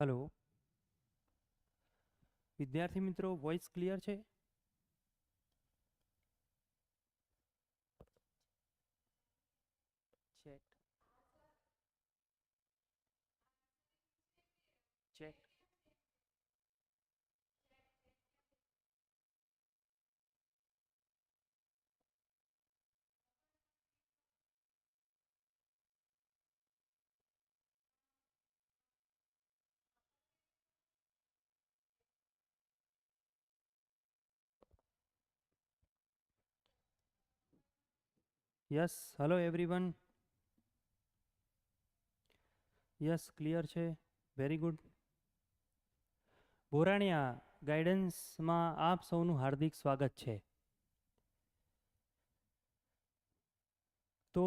Hello. વિદ્યાર્થી મિત્રો voice clear છે? Check check yes hello everyone yes clear છે. વેરી ગુડ બોરાણિયા ગાઈડન્સમાં આપ સૌનું હાર્દિક સ્વાગત છે. તો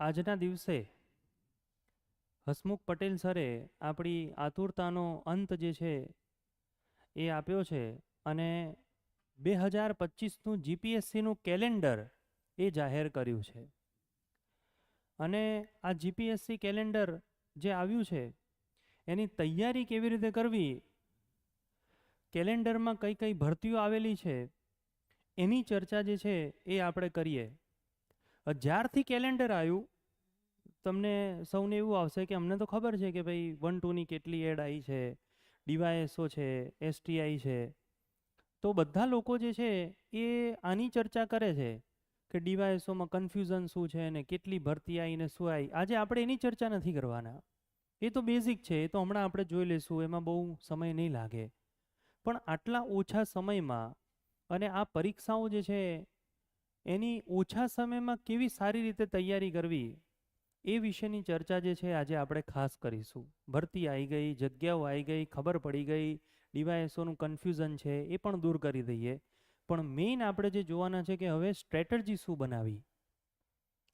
આજના દિવસે હસમુખ પટેલ સરે આપણી આતુરતાનો અંત જે છે એ આપ્યો છે અને બે હજાર પચીસનું જીપીએસસીનું કેલેન્ડર એ જાહેર કર્યું છે. અને આ જીપીએસસી કેલેન્ડર જે આવ્યું છે, એની તૈયારી કેવી રીતે કરવી? કેલેન્ડરમાં કઈ કઈ ભરતીઓ આવેલી છે, એની ચર્ચા જે છે એ આપણે કરીએ. જ્યારથી કેલેન્ડર આવ્યું, તમને સૌને એવું આવશે કે અમને તો ખબર છે કે ભાઈ વન ટુની કેટલી એડ આવી છે ડીવાયએસઓ છે એસટીઆઈ છે. તો બધા લોકો જે છે એ આની ચર્ચા કરે છે. કે ડીવાયએસઓમાં કન્ફ્યુઝન શું છે અને કેટલી ભરતી આવીને શું આવી આજે આપણે એની ચર્ચા નથી કરવાના. એ તો બેઝિક છે, એ તો હમણાં આપણે જોઈ લઈશું, એમાં બહુ સમય નહીં લાગે. પણ આટલા ઓછા સમયમાં અને આ પરીક્ષાઓ જે છે, એની ઓછા સમયમાં કેવી સારી રીતે તૈયારી કરવી, એ વિશેની ચર્ચા જે છે આજે આપણે ખાસ કરીશું. ભરતી આવી ગઈ, જગ્યાઓ આવી ગઈ, ખબર પડી ગઈ, ડીવાયએસઓનું કન્ફ્યુઝન છે, એ પણ દૂર કરી દઈએ. પણ મેઇન આપણે જે જોવાના છે કે હવે સ્ટ્રેટર્જી શું બનાવી?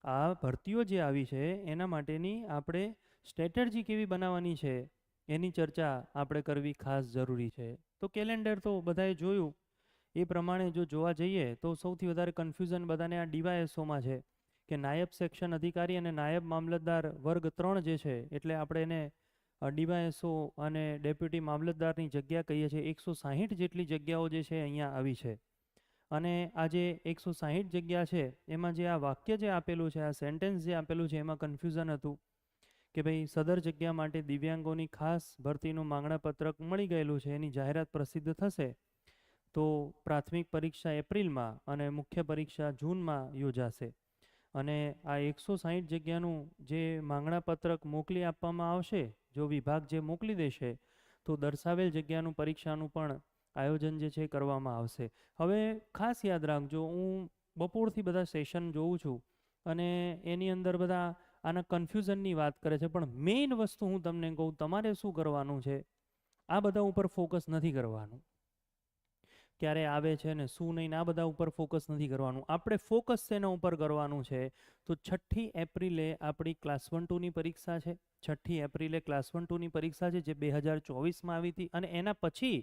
આ ભરતીઓ જે આવી છે, એના માટેની આપણે સ્ટ્રેટર્જી કેવી બનાવવાની છે, એની ચર્ચા આપણે કરવી ખાસ જરૂરી છે. તો કેલેન્ડર તો બધાએ જોયું. એ પ્રમાણે જો જોવા જઈએ તો સૌથી વધારે કન્ફ્યુઝન બધાને આ ડીવાયએસઓમાં છે કે નાયબ સેક્શન અધિકારી અને નાયબ મામલતદાર વર્ગ ત્રણ જે છે, એટલે આપણે એને ડીવાયએસઓ અને ડેપ્યુટી મામલતદારની જગ્યા કહીએ છીએ. એકસો સાહીઠ જેટલી જગ્યાઓ જે છે અહીંયા આવી છે. અને આ જે એકસો સાહીઠ જગ્યા છે, એમાં જે આ વાક્ય જે આપેલું છે, આ સેન્ટેન્સ જે આપેલું છે, એમાં કન્ફ્યુઝન હતું કે ભાઈ સદર જગ્યા માટે દિવ્યાંગોની ખાસ ભરતીનું માંગણાપત્રક મળી ગયેલું છે, એની જાહેરાત પ્રસિદ્ધ થશે. તો પ્રાથમિક પરીક્ષા એપ્રિલમાં અને મુખ્ય પરીક્ષા જૂનમાં યોજાશે. અને આ એકસો સાહીઠ જગ્યાનું જે માંગણાપત્રક મોકલી આપવામાં આવશે, જો વિભાગ જે મોકલી દેશે, તો દર્શાવેલ જગ્યાનું પરીક્ષાનું પણ આયોજન જે છે કરવામાં આવશે. હવે ખાસ યાદ રાખજો, હું બપોરથી બધા સેશન જોઉં છું અને એની અંદર બધા આના કન્ફ્યુઝનની વાત કરે છે, પણ મેઇન વસ્તુ હું તમને કહું, તમારે શું કરવાનું છે? આ બધા ઉપર ફોકસ નથી કરવાનું. ક્યારે આવે છે ને શું નહીં આ બધા ઉપર ફોકસ નથી કરવાનું. આપણે ફોકસ તેના ઉપર કરવાનું છે? તો છઠ્ઠી એપ્રિલે આપણી ક્લાસ વન ટુની પરીક્ષા છે. છઠ્ઠી એપ્રિલે ક્લાસ વન ટુની પરીક્ષા છે, જે બે હજાર ચોવીસમાં આવી હતી અને એના પછી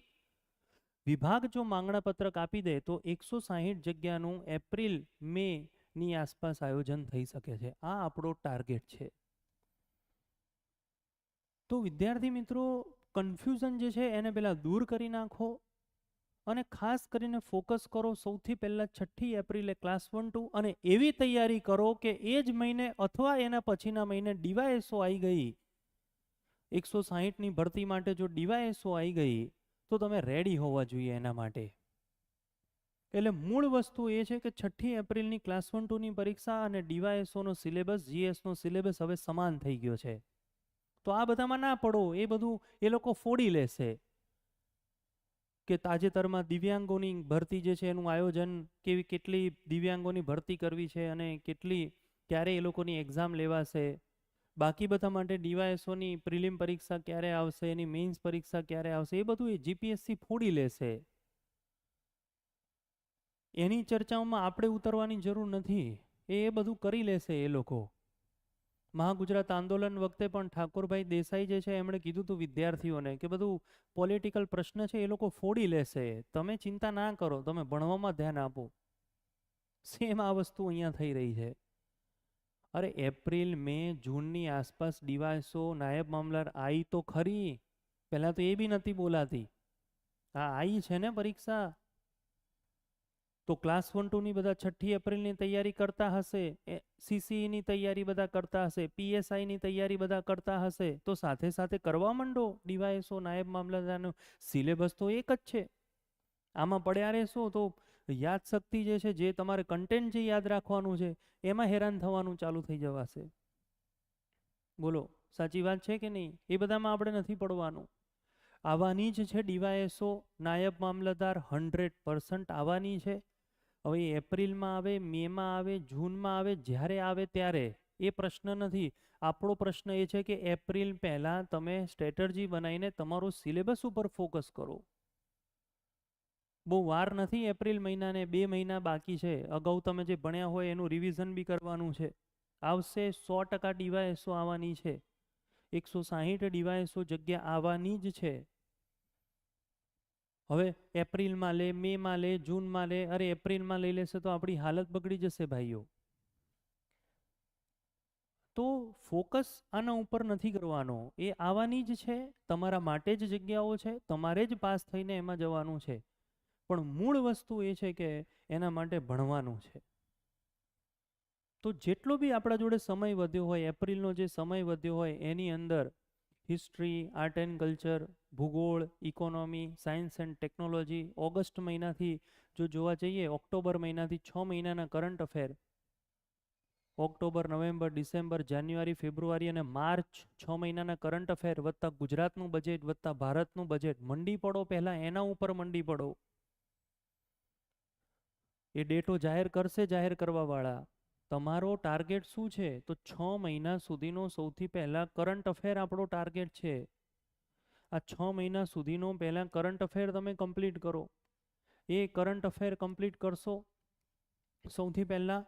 વિભાગ જો માંગણાપત્રક આપી દે, તો એકસો સાહીઠ જગ્યાનું એપ્રિલ મે ની આસપાસ આયોજન થઈ શકે છે. આ આપણો ટાર્ગેટ છે. તો વિદ્યાર્થી મિત્રો, કન્ફ્યુઝન જે છે, એને પહેલાં દૂર કરી નાખો અને ખાસ કરીને ફોકસ કરો સૌથી પહેલાં છઠ્ઠી એપ્રિલે ક્લાસ વન ટુ અને એવી તૈયારી કરો કે એ જ મહિને અથવા એના પછીના મહિને ડીવાયએસઓ આવી ગઈ. એકસો સાહીઠની ભરતી માટે જો ડીવાયએસઓ આવી ગઈ તો તમે રેડી હોવા જોઈએ એના માટે. એટલે મૂળ વસ્તુ એ છે કે છઠ્ઠી એપ્રિલની ક્લાસ વન ટુની પરીક્ષા અને ડીવાયએસઓનો સિલેબસ જીએસનો સિલેબસ હવે સમાન થઈ ગયો છે. તો આ બધામાં ના પડો, એ બધું એ લોકો ફોડી લેશે. કે તાજેતરમાં દિવ્યાંગોની ભરતી જે છે એનું આયોજન, કેવી કેટલી દિવ્યાંગોની ભરતી કરવી છે અને કેટલી, ક્યારે એ લોકોની એક્ઝામ લેવાશે. બાકી બધા માટે ડીવાયએસઓની પ્રિલિમ પરીક્ષા ક્યારે આવશે, એની મેઇન્સ પરીક્ષા ક્યારે આવશે, એ બધું એ જીપીએસસી ફોડી લેશે. એની ચર્ચાઓમાં આપણે ઉતરવાની જરૂર નથી. એ એ બધું કરી લેશે એ લોકો. મહાગુજરાત આંદોલન વખતે પણ ઠાકોરભાઈ દેસાઈ જે છે, એમણે કીધું હતું વિદ્યાર્થીઓને કે બધું પોલિટિકલ પ્રશ્ન છે, એ લોકો ફોડી લેશે. તમે ચિંતા ના કરો, તમે ભણવામાં ધ્યાન આપો. સેમ આ વસ્તુ અહીંયા થઈ રહી છે. અરે, એપ્રિલ, મે, જૂનની આસપાસ ડીવાયસો, નાયબ મામલર આવી તો ખરી. પહેલાં તો એ બી નથી બોલાતી. હા આવી છે ને પરીક્ષા? તો ક્લાસ વન, ટુની બધા છઠ્ઠી એપ્રિલની તૈયારી કરતા હશે સીસીઈની તૈયારી બધા કરતા હશે, પીએસઆઈની તૈયારી બધા કરતા હશે, તો સાથે સાથે કરવા માંડો? ડીવાયસો, નાયબ મામલતદારનો સિલેબસ તો એક જ છે. આમાં પડ્યા રહેશો તો યાદશક્તિ જે છે, જે તમારે કન્ટેન્ટ જે યાદ રાખવાનું છે, એમાં હેરાન થવાનું ચાલુ થઈ જવાશે. બોલો, સાચી વાત છે કે નહીં? એ બધામાં આપણે નથી પડવાનું. આવવાની જ છે ડીવાયએસઓ, નાયબ મામલતદાર હંડ્રેડ પર્સન્ટ આવવાની છે. હવે એપ્રિલમાં આવે, મેમાં આવે, જૂનમાં આવે, જ્યારે આવે ત્યારે એ પ્રશ્ન નથી. આપણો પ્રશ્ન એ છે કે એપ્રિલ પહેલાં તમે સ્ટ્રેટર્જી બનાવીને તમારો સિલેબસ ઉપર ફોકસ કરો. બહુ વાર નથી એપ્રિલ મહિનાને બે મહિના બાકી છે. અગાઉ તમે જે ભણ્યા હોય એનું રિવિઝન બી કરવાનું છે. આવશે સો ટકા ડીવાયએસઓ આવવાની છે. એકસો સાહીઠ ડીવાયએસઓ જગ્યા આવવાની જ છે. હવે એપ્રિલમાં લે, મેમાં લે, જૂનમાં લે, અરે એપ્રિલમાં લઈ લેશે તો આપણી હાલત બગડી જશે ભાઈઓ. તો ફોકસ આના ઉપર નથી કરવાનો. એ આવવાની જ છે, તમારા માટે જ જગ્યાઓ છે, તમારે જ પાસ થઈને એમાં જવાનું છે. પણ મૂળ વસ્તુ એ છે કે એના માટે ભણવાનું છે. તો જેટલો બી આપણા જોડે સમય વધ્યો હોય, એપ્રિલનો જે સમય વધ્યો હોય, એની અંદર હિસ્ટ્રી, આર્ટ એન્ડ કલ્ચર, ભૂગોળ, economy, science and technology, August મહિનાથી જો જોવા જઈએ, ઓક્ટોબર મહિનાથી છ મહિનાના current affair. October, November, December, January, February અને માર્ચ છ મહિનાના કરંટ અફેર વત્તા ગુજરાતનું બજેટ વત્તા ભારતનું બજેટ મંડી પડો પહેલાં એના ઉપર મંડી પડો. એ ડેટો જાહેર કરશે જાહેર કરવાવાળા. તમારો ટાર્ગેટ શું છે? તો છ મહિના સુધીનો સૌથી પહેલાં કરંટ અફેર આપણો ટાર્ગેટ છે. આ છ મહિના સુધીનો પહેલાં કરંટ અફેર તમે કમ્પ્લીટ કરો. એ કરંટ અફેર કમ્પ્લીટ કરશો. સૌથી પહેલાં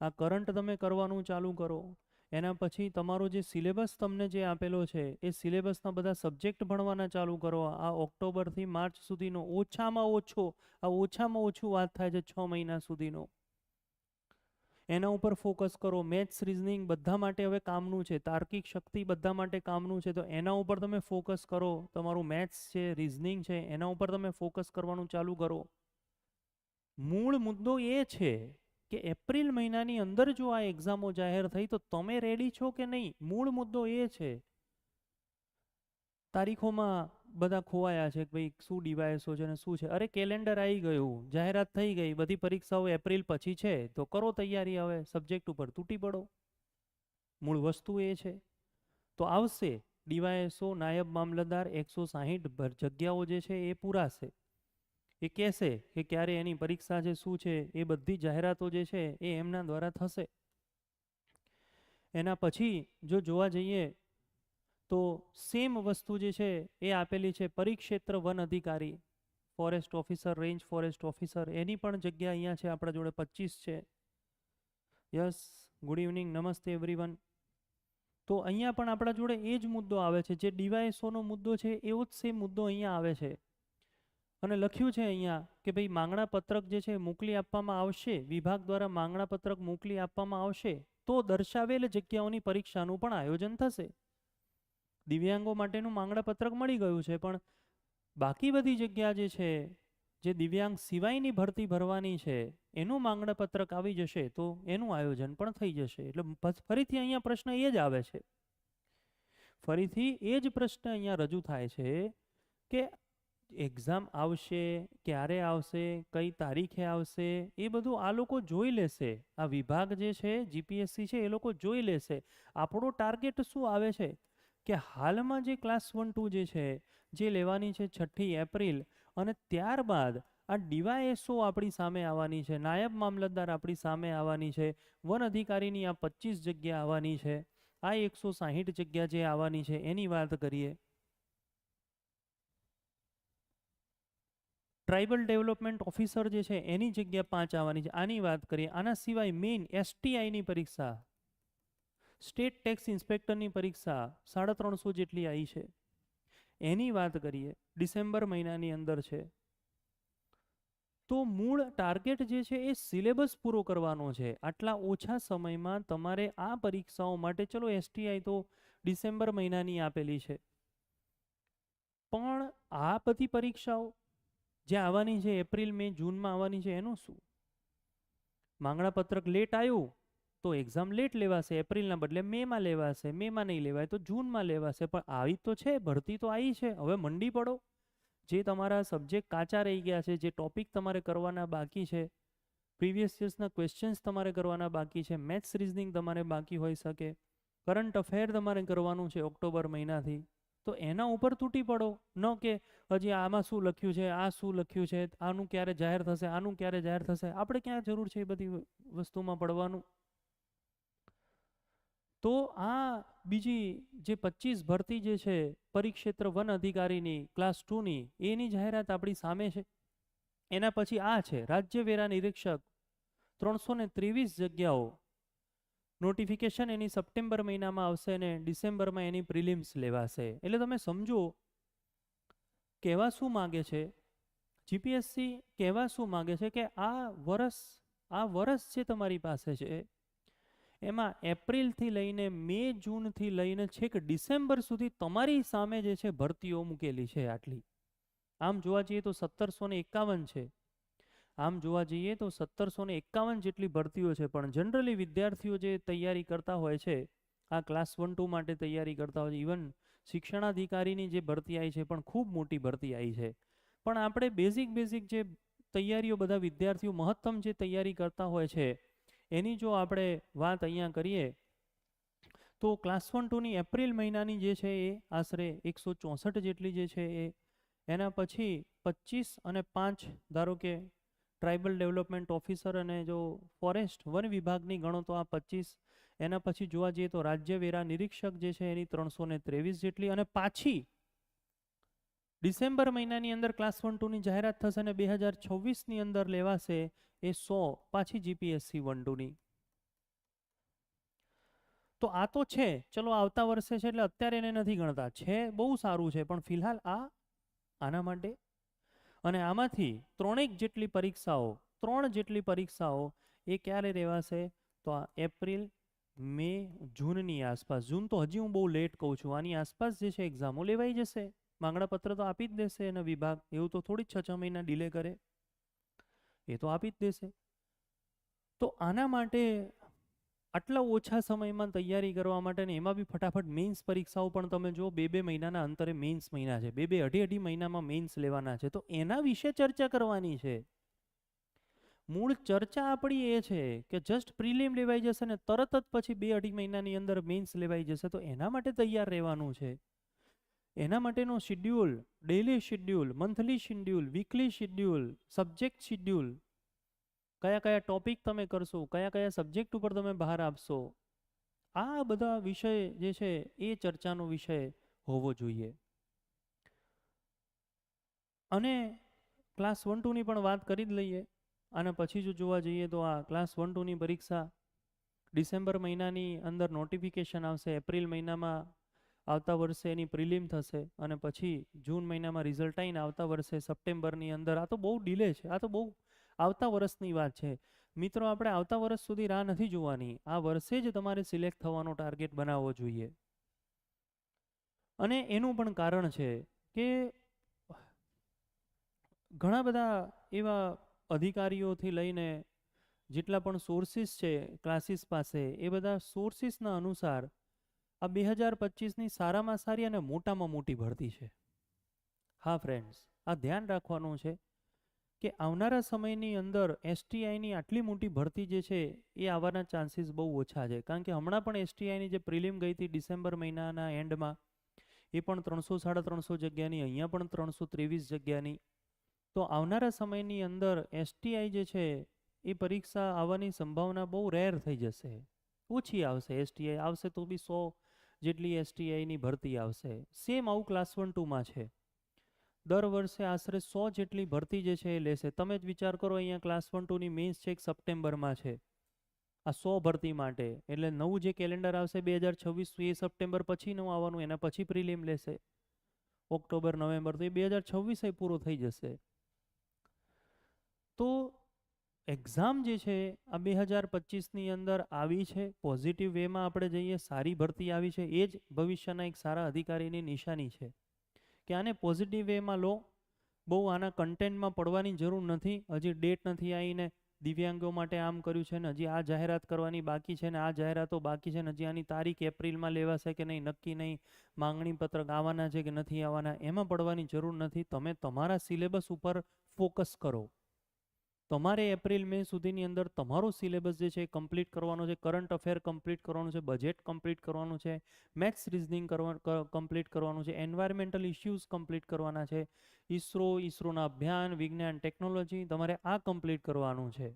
આ કરંટ તમે કરવાનું ચાલુ કરો. એના પછી તમારો જે સિલેબસ તમને જે આપેલો છે, એ સિલેબસના બધા સબ્જેક્ટ ભણવાના ચાલુ કરો. આ ઓક્ટોબરથી માર્ચ સુધીનો ઓછામાં ઓછો, આ ઓછામાં ઓછું વાત થાય છે છ મહિના સુધીનો. એના ઉપર ફોકસ કરો. મેથ્સ, રિઝનિંગ બધા માટે હવે કામનું છે. તાર્કિક શક્તિ બધા માટે કામનું છે. તો એના ઉપર તમે ફોકસ કરો. તમારું મેથ્સ છે, રિઝનિંગ છે, એના ઉપર તમે ફોકસ કરવાનું ચાલુ કરો. મૂળ મુદ્દો એ છે કે એપ્રિલ મહિનાની અંદર જો આ એક્ઝામો જાહેર થઈ તો તમે રેડી છો કે નહીં? મૂળ મુદ્દો એ છે. તારીખોમાં બધા ખોવાયા છે કે ભાઈ શું ડિવાઇસો છે ને શું છે. અરે કેલેન્ડર આવી ગયું, જાહેરાત થઈ ગઈ, બધી પરીક્ષાઓ એપ્રિલ પછી છે. તો કરો તૈયારી હવે સબ્જેક્ટ ઉપર તૂટી પડો. મૂળ વસ્તુ એ છે. તો આવશે. ડીવાયએસઓ નાયબ મામલતદાર એકસો સાહીઠ જગ્યાઓ જે છે એ પૂરાશે. એ કહેશે કે ક્યારે એની પરીક્ષા છે શું છે, એ બધી જાહેરાતો જે છે, એ એમના દ્વારા થશે. એના પછી જો જોવા જઈએ તો સેમ વસ્તુ જે છે, એ આપેલી છે પરિક્ષેત્ર વન અધિકારી. Forest officer range forest officer એની પણ જગ્યા અહીંયા છે, આપણા જોડે પચીસ છે. યસ ગુડ ઇવનિંગ નમસ્તે એવરીવન તો અહીંયા પણ આપણા જોડે એ જ મુદ્દો આવે છે, જે ડીવાયસોનો મુદ્દો છે, એવો જ સેમ મુદ્દો અહીંયા આવે છે. અને લખ્યું છે અહીંયા કે ભાઈ માંગણા પત્રક જે છે મોકલી આપવામાં આવશે, વિભાગ દ્વારા માંગણા પત્રક મોકલી આપવામાં આવશે, તો દર્શાવેલ જગ્યાઓની પરીક્ષાનું પણ આયોજન થશે. દિવ્યાંગો માટેનું માંગણા પત્રક મળી ગયું છે, પણ બાકી બધી જગ્યા જે છે, જે દિવ્યાંગ સિવાયની ભરતી ભરવાની છે, એનું માંગણા પત્રક આવી જશે, તો એનું આયોજન પણ થઈ જશે. એટલે ફરીથી અહીંયા પ્રશ્ન એ જ આવે છે. ફરીથી એ જ પ્રશ્ન અહીંયા રજૂ થાય છે કે એક્ઝામ આવશે, ક્યારે આવશે, કઈ તારીખે આવશે, એ બધું આ લોકો જોઈ લેશે. આ વિભાગ જે છે જીપીએસસી છે, એ લોકો જોઈ લેશે. આપણો ટાર્ગેટ શું આવે છે? કે હાલમાં જે ક્લાસ વન ટુ જે છે, જે લેવાની છે છઠ્ઠી એપ્રિલ, અને ત્યારબાદ આ ડીવાયએસઓ આપણી સામે આવવાની છે, નાયબ મામલતદાર આપણી સામે આવવાની છે, વન અધિકારીની આ પચીસ જગ્યા આવવાની છે, આ એકસો સાહીઠ જગ્યા જે આવવાની છે, એની વાત કરીએ. ટ્રાઇબલ ડેવલપમેન્ટ ઓફિસર જે છે, એની જગ્યા પાંચ આવવાની છે. આની વાત કરીએ, આના સિવાય મેઇન એસટીઆઈની પરીક્ષા, સ્ટેટ ટેક્સ ઇન્સ્પેક્ટરની પરીક્ષા સાડા ત્રણસો જેટલી આવી છે. એની વાત કરીએ, ડિસેમ્બર મહિનાની અંદર છે. તો મૂળ ટાર્ગેટ જે છે, એ સિલેબસ પૂરો કરવાનો છે. આટલા ઓછા સમયમાં તમારે આ પરીક્ષાઓ માટે, ચલો એસટીઆઈ તો ડિસેમ્બર મહિનાની આપેલી છે. પણ આ બધી પરીક્ષાઓ જે આવવાની છે, એપ્રિલ, મે, જૂનમાં આવવાની છે, એનું શું? માંગણા પત્રક લેટ આવ્યું, તો એક્ઝામ લેટ લેવાશે, એપ્રિલના બદલે મેમાં લેવાશે, મેમાં નહીં લેવાય, તો જૂનમાં લેવાશે, પણ આવી તો છે, ભરતી તો આવી છે, હવે મંડી પડો. જે તમારા સબ્જેક્ટ કાચા રહી ગયા છે, જે ટોપિક તમારે કરવાના બાકી છે પ્રીવિયસ યર્સના ક્વેશ્ચન્સ તમારે કરવાના બાકી છે મેથ્સ રિઝનિંગ તમારે બાકી હોઈ શકે કરંટ અફેર તમારે કરવાનું છે, ઓક્ટોબર મહિનાથી. તો એના ઉપર તૂટી પડો. ન કે હજી આમાં શું લખ્યું છે, આ શું લખ્યું છે, આનું ક્યારે જાહેર થશે, આનું ક્યારે જાહેર થશે. આપણે ક્યાં જરૂર છે એ બધી વસ્તુમાં પડવાનું? તો આ બીજી જે પચીસ ભરતી જે છે, પરિક્ષેત્ર વન અધિકારીની, ક્લાસ ટુની, એની જાહેરાત આપણી સામે છે. એના પછી આ છે, રાજ્ય વેરા નિરીક્ષક. ત્રણસો ત્રેવીસ જગ્યાઓ નોટિફિકેશન એની સપ્ટેમ્બર મહિનામાં આવશે ને ડિસેમ્બરમાં એની પ્રિલિમ્સ લેવાશે. એટલે તમે સમજો કહેવા શું માગે છે? જીપીએસસી કહેવા શું માગે છે કે આ વરસ આ વરસ જે તમારી પાસે છે, એમાં એપ્રિલથી લઈને મે જૂનથી લઈને છેક ડિસેમ્બર સુધી તમારી સામે જે છે ભરતીઓ મૂકેલી છે આટલી. આમ જોવા જઈએ તો સત્તરસો એકાવન છે. આમ જોવા જઈએ તો સત્તરસો ને એકાવન જેટલી ભરતીઓ છે, પણ જનરલી વિદ્યાર્થીઓ જે તૈયારી કરતા હોય છે, આ ક્લાસ વન ટુ માટે તૈયારી કરતા હોય છે ઇવન શિક્ષણાધિકારીની જે ભરતી આવી છે પણ ખૂબ મોટી ભરતી આવી છે. પણ આપણે બેઝિક બેઝિક જે તૈયારીઓ બધા વિદ્યાર્થીઓ મહત્તમ જે તૈયારી કરતા હોય છે, એની જો આપણે વાત અહીંયા કરીએ, તો ક્લાસ વન ટુની એપ્રિલ મહિનાની જે છે, એ આશરે એકસો ચોસઠ જેટલી જે છે, એ એના પછી પચીસ અને પાંચ, ધારો કે ટ્રાઇબલ ડેવલપમેન્ટ ઓફિસર અને જો ફોરેસ્ટ વન વિભાગની ગણો તો આ પચીસ, એના પછી જોવા જઈએ તો રાજ્ય વેરા નિરીક્ષક જે છે એની ત્રણસો ને ત્રેવીસ જેટલી અને પાછી ડિસેમ્બર મહિનાની અંદર ક્લાસ વન ટુની જાહેરાત થશે અને બે હજાર છવ્વીસની અંદર લેવાશે એ સો, પાછી જીપીએસસી વન ટુની. તો આ તો છે. ચલો આવતા વર્ષે છે એટલે અત્યારે એને નથી ગણતા. છે બહુ સારું છે, પણ ફિલહાલ આ આના માટે અને આમાંથી ત્રણેક જેટલી પરીક્ષાઓ, ત્રણ જેટલી પરીક્ષાઓ એ ક્યારે રહેવાશે? તો આ એપ્રિલ, મે, જૂનની આસપાસ. જૂન તો હજી હું બહુ લેટ કહું છું. આની આસપાસ જે છે એક્ઝામો લેવાઈ જશે. માંગણાપત્ર તો આપી જ દેશે એના વિભાગ. એવું તો થોડી છ છ મહિના ડિલે કરે. એ તો આપી જ દેશે. તો આના માટે આટલા ઓછા સમયમાં તૈયારી કરવા માટે ને એમાં બી ફટાફટ મેઇન્સ પરીક્ષાઓ પણ તમે જો બે બે મહિનાના અંતરે મેઇન્સ મહિના છે. બે બે અઢી અઢી મહિનામાં મેઇન્સ લેવાના છે. તો એના વિશે ચર્ચા કરવાની છે. મૂળ ચર્ચા આપણી એ છે કે જસ્ટ પ્રિલિમ લેવાઈ જશે ને તરત જ પછી બે અઢી મહિનાની અંદર મેઇન્સ લેવાઈ જશે. તો એના માટે તૈયાર રહેવાનું છે. એના માટેનો schedule daily schedule monthly schedule weekly schedule subject schedule કયા કયા ટોપિક તમે કરશો, કયા કયા સબ્જેક્ટ ઉપર તમે બહાર આપશો, આ બધા વિષય જે છે એ ચર્ચાનો વિષય હોવો જોઈએ. અને ક્લાસ વન ટુની પણ વાત કરી જ લઈએ. અને પછી જો જોવા જઈએ તો આ ક્લાસ વન ટુની પરીક્ષા ડિસેમ્બર મહિનાની અંદર નોટિફિકેશન આવશે, એપ્રિલ મહિનામાં આવતા વર્ષે એની પ્રિલિમ થશે અને પછી જૂન મહિનામાં રિઝલ્ટ આવીને આવતા વર્ષે સપ્ટેમ્બરની અંદર. આ તો બહુ ડિલે છે, આ તો બહુ આવતા વર્ષની વાત છે. મિત્રો, આપણે આવતા વર્ષ સુધી રાહ નથી જોવાની. આ વર્ષે જ તમારે સિલેક્ટ થવાનો ટાર્ગેટ બનાવવો જોઈએ. અને એનું પણ કારણ છે કે ઘણા બધા એવા અધિકારીઓથી લઈને જેટલા પણ સોર્સિસ છે ક્લાસીસ પાસે, એ બધા સોર્સિસના અનુસાર આ બે હજાર પચીસની સારામાં સારી અને મોટામાં મોટી ભરતી છે. હા ફ્રેન્ડ્સ આ ધ્યાન રાખવાનું છે. કે આવનારા સમયની અંદર એસટીઆઈની આટલી મોટી ભરતી જે છે, એ આવવાના ચાન્સીસ બહુ ઓછા છે. કારણ કે હમણાં પણ એસટીઆઈની જે પ્રિલિમ ગઈ હતી ડિસેમ્બર મહિનાના એન્ડમાં એ પણ ત્રણસો સાડા ત્રણસો જગ્યાની, અહીંયા પણ ત્રણસો ત્રેવીસ જગ્યાની. તો આવનારા સમયની અંદર એસટીઆઈ જે છે, એ પરીક્ષા આવવાની સંભાવના બહુ રેર થઈ જશે. ઓછી આવશે એસટીઆઈ આવશે તો બી સો જેટલી એસટીઆઈની ભરતી આવશે. સેમ આવું ક્લાસ વન ટુમાં છે. દર વર્ષે આશરે સો જેટલી ભરતી જે છે એ લેશે. તમે જ વિચાર કરો, અહીંયા ક્લાસ વન ટુની મેન્સ છે એક સપ્ટેમ્બરમાં છે. આ સો ભરતી માટે. એટલે નવું જે કેલેન્ડર આવશે બે હજાર છવ્વીસ એ સપ્ટેમ્બર પછી નવું આવવાનું, એના પછી પ્રિલિમ લેશે. ઓક્ટોબર, નવેમ્બર, તો એ બે હજાર છવ્વીસ પૂરો થઈ જશે. તો એક્ઝામ જે છે, આ બે હજાર પચીસની અંદર આવી છે. પોઝિટિવ વેમાં આપણે જઈએ, સારી ભરતી આવી છે. એ જ ભવિષ્યના એક સારા અધિકારીની નિશાની છે. કે આને પોઝિટિવ વેમાં લો, બહુ આના કન્ટેન્ટમાં પડવાની જરૂર નથી. હજી ડેટ નથી આવીને દિવ્યાંગો માટે આમ કર્યું છે ને હજી આ જાહેરાત કરવાની બાકી છે ને આ જાહેરાતો બાકી છે ને હજી આની તારીખ એપ્રિલમાં લેવાશે કે નહીં, નક્કી નહીં, માંગણી પત્રક આવવાના છે કે નથી આવવાના એમાં પડવાની જરૂર નથી. તમે તમારા સિલેબસ ઉપર ફોકસ કરો. તમારે એપ્રિલ, મે સુધીની અંદર તમારો સિલેબસ જે છે કમ્પ્લીટ કરવાનો છે, કરંટ અફેર કમ્પ્લીટ કરવાનું છે, બજેટ કમ્પ્લીટ કરવાનું છે, મેથ્સ રિઝનિંગ કમ્પ્લીટ કરવાનું છે, એન્વાયરમેન્ટલ ઇશ્યુઝ કમ્પ્લીટ કરવાના છે, ઈસરો, ઈસરોના અભિયાન, વિજ્ઞાન, ટેકનોલોજી, તમારે આ કમ્પ્લીટ કરવાનું છે.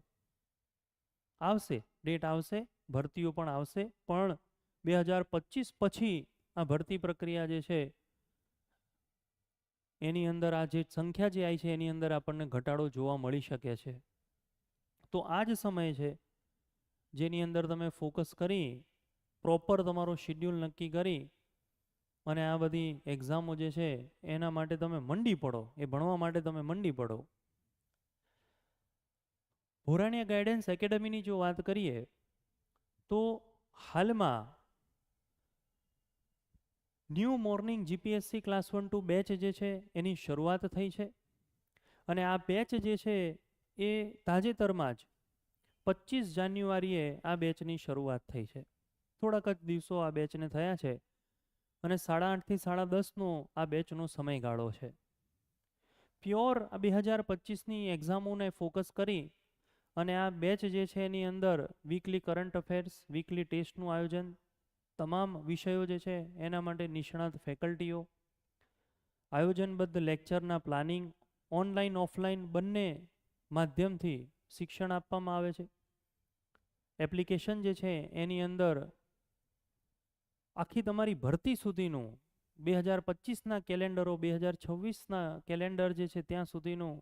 આવશે, ડેટ આવશે, ભરતીઓ પણ આવશે, પણ બે હજાર પચીસ પછી આ ભરતી પ્રક્રિયા જે છે એની અંદર આ જે સંખ્યા જે આવી છે, એની અંદર આપણને ઘટાડો જોવા મળી શકે છે. તો આ જ સમય છે, જેની અંદર તમે ફોકસ કરી, પ્રોપર તમારો શિડ્યુલ નક્કી કરી, અને આ બધી એક્ઝામો જે છે, એના માટે તમે મંડી પડો, એ ભણવા માટે તમે મંડી પડો. ભોરાણીયા ગાઈડન્સ એકેડમીની જો વાત કરીએ, તો હાલમાં new morning GPSC class one two batch જે છે, એની શરૂઆત થઈ છે. અને આ બેચ જે છે, એ તાજેતરમાં જ પચીસ જાન્યુઆરીએ આ બેચની શરૂઆત થઈ છે. થોડાક જ દિવસો આ બેચને થયા છે અને સાડા આઠથી સાડા દસનો આ બેચનો સમયગાળો છે. પ્યોર આ બે હજાર પચીસની એક્ઝામોને ફોકસ કરી અને આ બેચ જે છે એની અંદર વીકલી કરંટ અફેર્સ વીકલી ટેસ્ટનું આયોજન તમામ વિષયો જે છે એના માટે નિષ્ણાત ફેકલ્ટીઓ, આયોજનબદ્ધ લેક્ચરના પ્લાનિંગ, ઓનલાઈન, ઓફલાઈન બંને માધ્યમથી શિક્ષણ આપવામાં આવે છે. એપ્લિકેશન જે છે એની અંદર આખી તમારી ભરતી સુધીનું બે હજાર પચીસના કેલેન્ડરો, બે હજાર છવ્વીસના કેલેન્ડર જે છે ત્યાં સુધીનું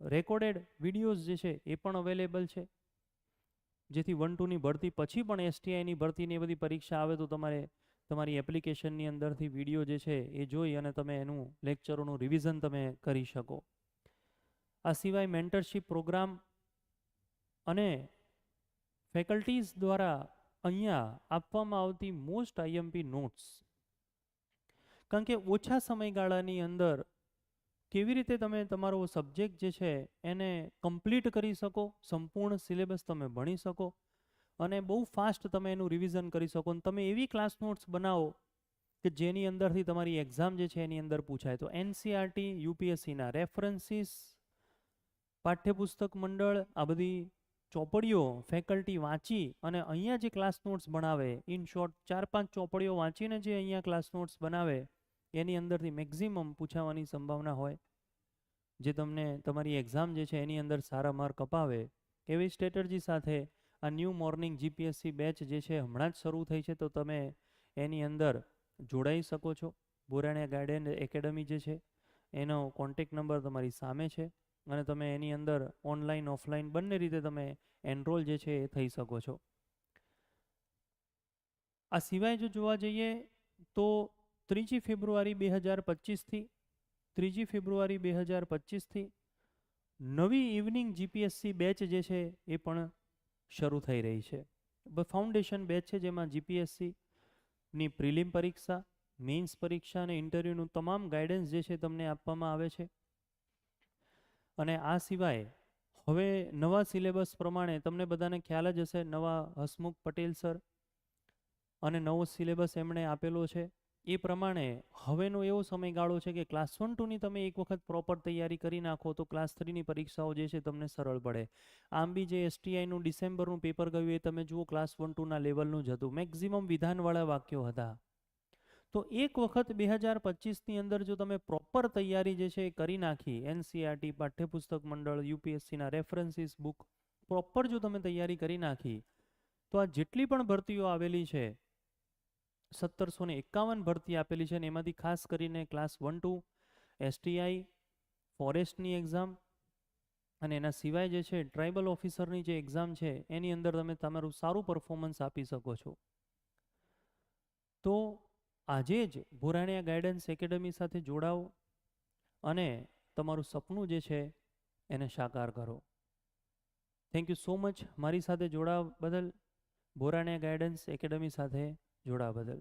રેકોર્ડેડ વિડીયોઝ જે છે એ પણ અવેલેબલ છે. જેથી વન ટુની ભરતી પછી પણ એસટીઆઈની ભરતીની બધી પરીક્ષા આવે તો તમારે તમારી એપ્લિકેશનની અંદરથી વીડિયો જે છે એ જોઈ અને તમે એનું લેક્ચરોનું રિવિઝન તમે કરી શકો. આ સિવાય મેન્ટરશીપ પ્રોગ્રામ અને ફેકલ્ટીઝ દ્વારા અહીંયા આપવામાં આવતી મોસ્ટ આઈએમપી નોટ્સ કારણ કે ઓછા સમયગાળાની અંદર કેવી રીતે તમે તમારો સબ્જેક્ટ જે છે એને કમ્પ્લીટ કરી શકો, સંપૂર્ણ સિલેબસ તમે ભણી શકો અને બહુ ફાસ્ટ તમે એનું રિવિઝન કરી શકો અને તમે એવી ક્લાસ નોટ્સ બનાવો કે જેની અંદરથી તમારી એક્ઝામ જે છે એની અંદર પૂછાય. તો એનસીઆરટી યુપીએસસીના રેફરન્સીસ, પાઠ્યપુસ્તક મંડળ, આ બધી ચોપડીઓ ફેકલ્ટી વાંચી અને અહીંયા જે ક્લાસ નોટ્સ બનાવે ઇન શોર્ટ ચાર પાંચ ચોપડીઓ વાંચીને જે અહીંયા ક્લાસ નોટ્સ બનાવે એની અંદરથી મેક્ઝિમમ પૂછાવાની સંભાવના હોય, જે તમને તમારી એક્ઝામ જે છે એની અંદર સારા માર્ક અપાવે, એવી સ્ટ્રેટર્જી સાથે આ ન્યૂ મોર્નિંગ જીપીએસસી બેચ જે છે હમણાં જ શરૂ થઈ છે, તો તમે એની અંદર જોડાઈ શકો છો. બોરાણિયા ગાર્ડન એકેડમી જે છે, એનો કોન્ટેક નંબર તમારી સામે છે અને તમે એની અંદર ઓનલાઈન ઓફલાઈન બંને રીતે તમે એનરોલ જે છે એ થઈ શકો છો. આ સિવાય જો જોવા જઈએ, તો ત્રીજી ફેબ્રુઆરી બે હજાર પચીસથી, ત્રીજી ફેબ્રુઆરી બે હજાર પચીસથી નવી ઇવનિંગ જીપીએસસી બેચ જે છે એ પણ શરૂ થઈ રહી છે. ફાઉન્ડેશન બેચ છે જેમાં જીપીએસસીની પ્રિલિમ પરીક્ષા, મેઇન્સ પરીક્ષા અને ઇન્ટરવ્યૂનું તમામ ગાઈડન્સ જે છે તમને આપવામાં આવે છે. અને આ સિવાય હવે નવા સિલેબસ પ્રમાણે તમને બધાને ખ્યાલ જ હશે નવા હસમુખ પટેલ સર અને નવો સિલેબસ એમણે આપેલો છે. એ પ્રમાણે હવેનો એવો સમયગાળો છે કે ક્લાસ વન ટુની તમે એક વખત પ્રોપર તૈયારી કરી નાખો તો ક્લાસ થ્રીની પરીક્ષાઓ જે છે તમને સરળ પડે. આમ બી જે એસટીઆઈનું ડિસેમ્બરનું પેપર ગયું એ તમે જુઓ ક્લાસ વન ટુના લેવલનું જ હતું. મેક્ઝિમમ વિધાનવાળા વાક્યો હતા. તો એક વખત બે હજાર પચીસની અંદર જો તમે પ્રોપર તૈયારી જે છે એ કરી નાખી એનસીઆરટી પાઠ્યપુસ્તક મંડળ યુપીએસસીના રેફરન્સીસ બુક પ્રોપર જો તમે તૈયારી કરી નાખી, તો આ જેટલી પણ ભરતીઓ આવેલી છે સત્તરસો ને એકાવન ભરતી આપેલી છે ને એમાંથી ખાસ કરીને ક્લાસ વન ટુ એસટીઆઈ ફોરેસ્ટની એક્ઝામ અને એના સિવાય જે છે ટ્રાઇબલ ઓફિસરની જે એક્ઝામ છે, એની અંદર તમે તમારું સારું પરફોર્મન્સ આપી શકો છો. તો આજે જ ભોરાણિયા ગાઈડન્સ એકેડમી સાથે જોડાઓ અને તમારું સપનું જે છે, એને સાકાર કરો. થેન્ક યુ સો મચ મારી સાથે જોડાવા બદલ ભોરાણિયા ગાઈડન્સ એકેડમી સાથે જોડાવા બદલ